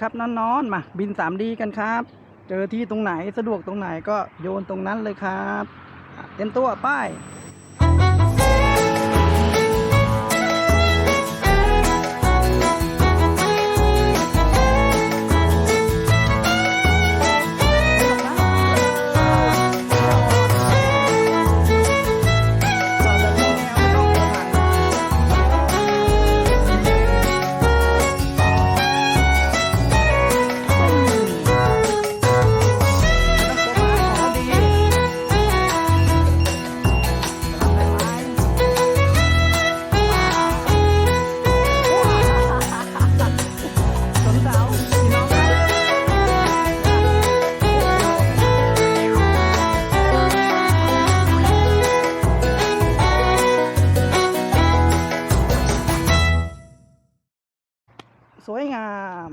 ครับนอนๆมาบิน 3D กันครับ เจอที่ตรงไหนสะดวกตรงไหนก็โยนตรงนั้นเลยครับ เต็มตัวป้าย สวยงาม